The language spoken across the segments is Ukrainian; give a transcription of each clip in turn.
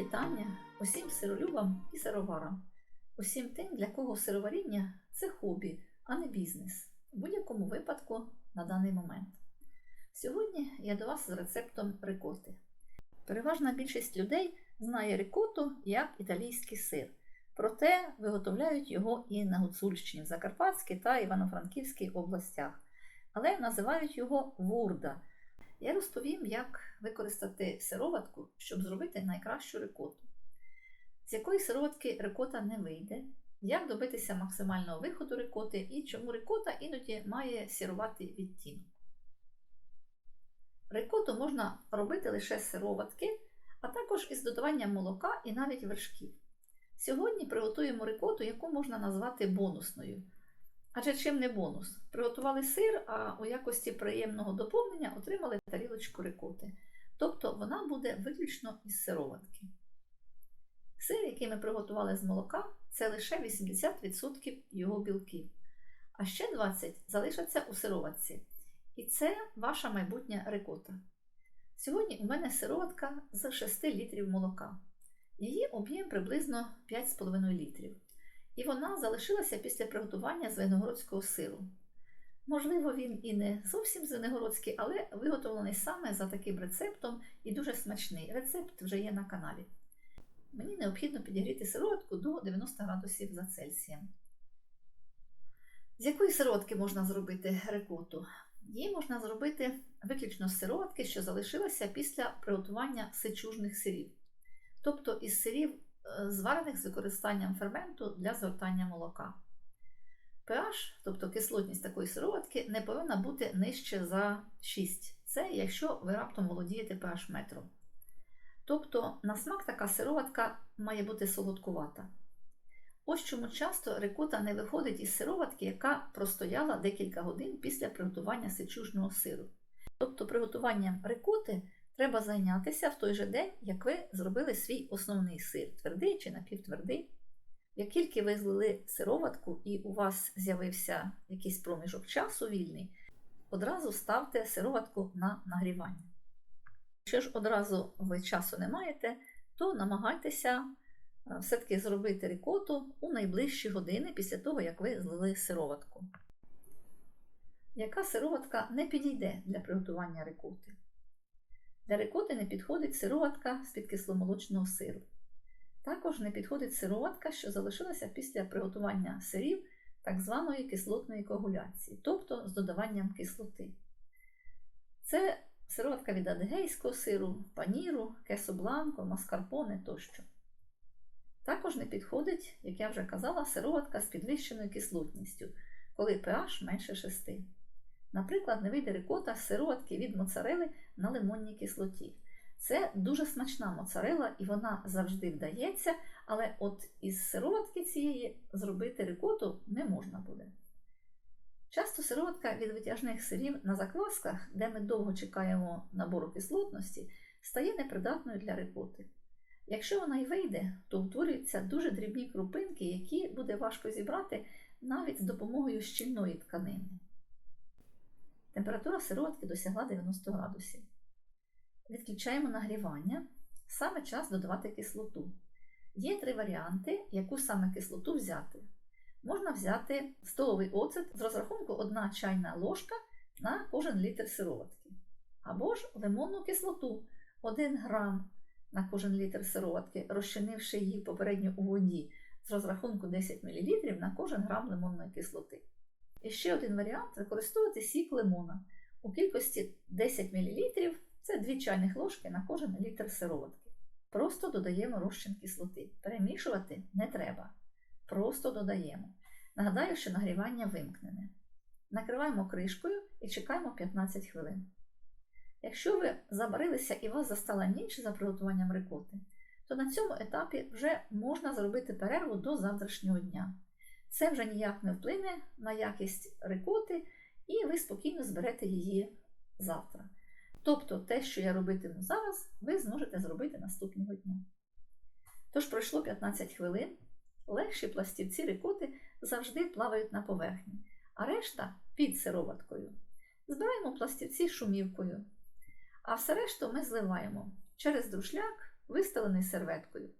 вітання усім сиролюбам і сироварам, усім тим, для кого сироваріння це хобі, а не бізнес, у будь-якому випадку на даний момент. Сьогодні я до вас з рецептом рикоти. Переважна більшість людей знає рикоту як італійський сир, проте виготовляють його і на Гуцульщині, в Закарпатській та Івано-Франківській областях, але називають його вурда. Я розповім, як використати сироватку, щоб зробити найкращу рикоту. З якої сироватки рикота не вийде, як добитися максимального виходу рикоти і чому рикота іноді має сіруватий відтінок. Рикоту можна робити лише з сироватки, а також із додаванням молока і навіть вершків. Сьогодні приготуємо рикоту, яку можна назвати бонусною. Адже чим не бонус? Приготували сир, а у якості приємного доповнення отримали тарілочку рикоти. Тобто вона буде виключно із сироватки. Сир, який ми приготували з молока, це лише 80% його білків. А ще 20% залишаться у сироватці. І це ваша майбутня рикота. Сьогодні у мене сироватка з 6 літрів молока. Її об'єм приблизно 5,5 літрів і вона залишилася після приготування з виногородського сиру. Можливо, він і не зовсім звенигородський, але виготовлений саме за таким рецептом і дуже смачний. Рецепт вже є на каналі. Мені необхідно підігріти сироватку до 90 градусів за Цельсієм. З якої сироватки можна зробити рикоту? Її можна зробити виключно з сироватки, що залишилася після приготування сичужних сирів, тобто із сирів зварених з використанням ферменту для згортання молока. pH, тобто кислотність такої сироватки, не повинна бути нижче за 6. Це якщо ви раптом володієте pH метром. Тобто, на смак така сироватка має бути солодкувата. Ось чому часто рикота не виходить із сироватки, яка простояла декілька годин після приготування сичужного сиру. Тобто, приготуванням рикоти треба зайнятися в той же день, як ви зробили свій основний сир, твердий чи напівтвердий. Як тільки ви злили сироватку і у вас з'явився якийсь проміжок часу вільний, одразу ставте сироватку на нагрівання. Якщо ж одразу ви часу не маєте, то намагайтеся все-таки зробити рикоту у найближчі години після того, як ви злили сироватку. Яка сироватка не підійде для приготування рикоти? Для рикоти не підходить сироватка з-під кисломолочного сиру. Також не підходить сироватка, що залишилася після приготування сирів так званої кислотної коагуляції, тобто з додаванням кислоти. Це сироватка від адегейського сиру, паніру, кесобланко, маскарпоне тощо. Також не підходить, як я вже казала, сироватка з підвищеною кислотністю, коли pH менше 6. Наприклад, не вийде рикота з сироватки від моцарели на лимонній кислоті. Це дуже смачна моцарела, і вона завжди вдається, але от із сироватки цієї зробити рикоту не можна буде. Часто сироватка від витяжних сирів на заквасках, де ми довго чекаємо набору кислотності, стає непридатною для рикоти. Якщо вона й вийде, то утворюються дуже дрібні крупинки, які буде важко зібрати навіть з допомогою щільної тканини. Температура сироватки досягла 90 градусів. Відключаємо нагрівання. Саме час додавати кислоту. Є три варіанти, яку саме кислоту взяти. Можна взяти столовий оцет з розрахунку 1 чайна ложка на кожен літр сироватки. Або ж лимонну кислоту 1 грам на кожен літр сироватки, розчинивши її попередньо у воді з розрахунку 10 мл на кожен грам лимонної кислоти. І ще один варіант використовувати сік лимона. У кількості 10 мл це 2 чайних ложки на кожен літр сироватки. Просто додаємо розчин кислоти. Перемішувати не треба. Просто додаємо. Нагадаю, що нагрівання вимкнене. Накриваємо кришкою і чекаємо 15 хвилин. Якщо ви забарилися і вас застала ніч за приготуванням рикоти, то на цьому етапі вже можна зробити перерву до завтрашнього дня. Це вже ніяк не вплине на якість рикоти, і ви спокійно зберете її завтра. Тобто те, що я робитиму зараз, ви зможете зробити наступного дня. Тож пройшло 15 хвилин, легші пластівці рикоти завжди плавають на поверхні, а решта під сироваткою. Збираємо пластівці шумівкою, а все решту ми зливаємо через друшляк вистелений серветкою.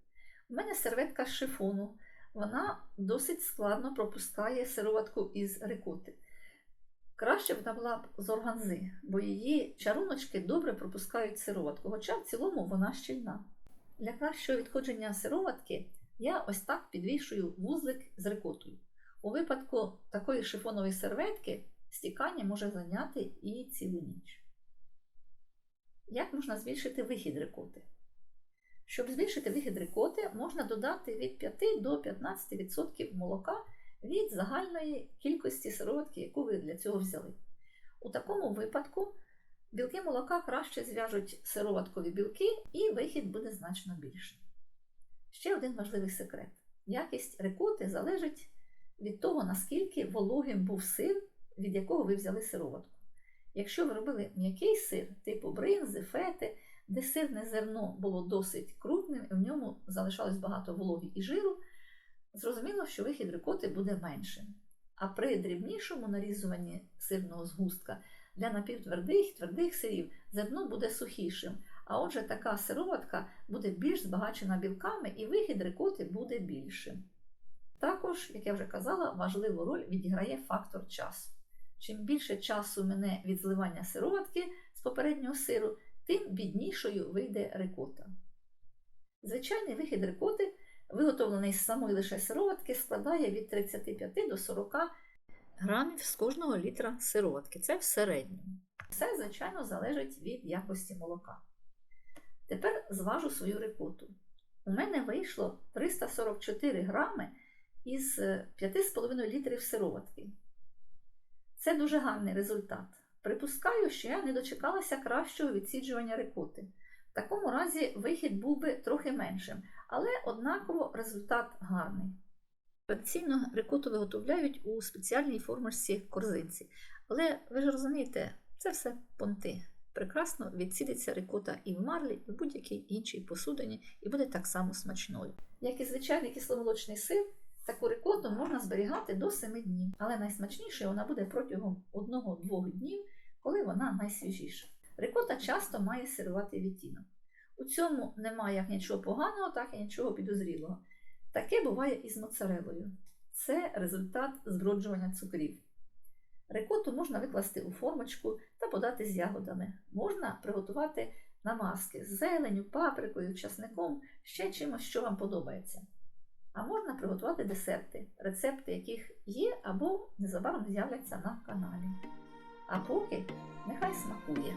У мене серветка з шифону. Вона досить складно пропускає сироватку із рикоти. Краще б вона була б з органзи, бо її чаруночки добре пропускають сироватку, хоча в цілому вона щільна. Для кращого відходження сироватки я ось так підвішую вузлик з рикотою. У випадку такої шифонової серветки стікання може зайняти і цілу ніч. Як можна збільшити вихід рикоти? Щоб збільшити вихід рикоти, можна додати від 5 до 15% молока від загальної кількості сироватки, яку ви для цього взяли. У такому випадку білки молока краще зв'яжуть сироваткові білки і вихід буде значно більший. Ще один важливий секрет: якість рикоти залежить від того, наскільки вологим був сир, від якого ви взяли сироватку. Якщо ви робили м'який сир, типу бринзи, фети, де сирне зерно було досить крупним, і в ньому залишалось багато вологи і жиру, зрозуміло, що вихід рикоти буде меншим. А при дрібнішому нарізуванні сирного згустка для напівтвердих твердих сирів зерно буде сухішим, а отже, така сироватка буде більш збагачена білками і вихід рикоти буде більшим. Також, як я вже казала, важливу роль відіграє фактор часу. Чим більше часу мене від зливання сироватки з попереднього сиру, тим біднішою вийде рикота. Звичайний вихід рикоти, виготовлений з самої лише сироватки, складає від 35 до 40 грамів з кожного літра сироватки. Це в середньому. Все, звичайно, залежить від якості молока. Тепер зважу свою рикоту. У мене вийшло 344 грами із 5,5 літрів сироватки. Це дуже гарний результат. Припускаю, що я не дочекалася кращого відсіджування рикоти. В такому разі вихід був би трохи меншим, але однаково результат гарний. Традиційно рикоту виготовляють у спеціальній формочці корзинці. Але ви ж розумієте, це все понти. Прекрасно відсідиться рикота і в марлі, і в будь-якій іншій посудині, і буде так само смачною. Як і звичайний кисломолочний сир, таку рикоту можна зберігати до 7 днів, але найсмачніше вона буде протягом 1-2 днів, коли вона найсвіжіша. Рикота часто має сируватий відтінок. У цьому немає як нічого поганого, так і нічого підозрілого. Таке буває і з моцарелою. Це результат зброджування цукрів. Рикоту можна викласти у формочку та подати з ягодами. Можна приготувати намазки з зеленю, паприкою, часником, ще чимось, що вам подобається. А можна приготувати десерти, рецепти яких є або незабаром з'являться на каналі. А поки нехай смакує.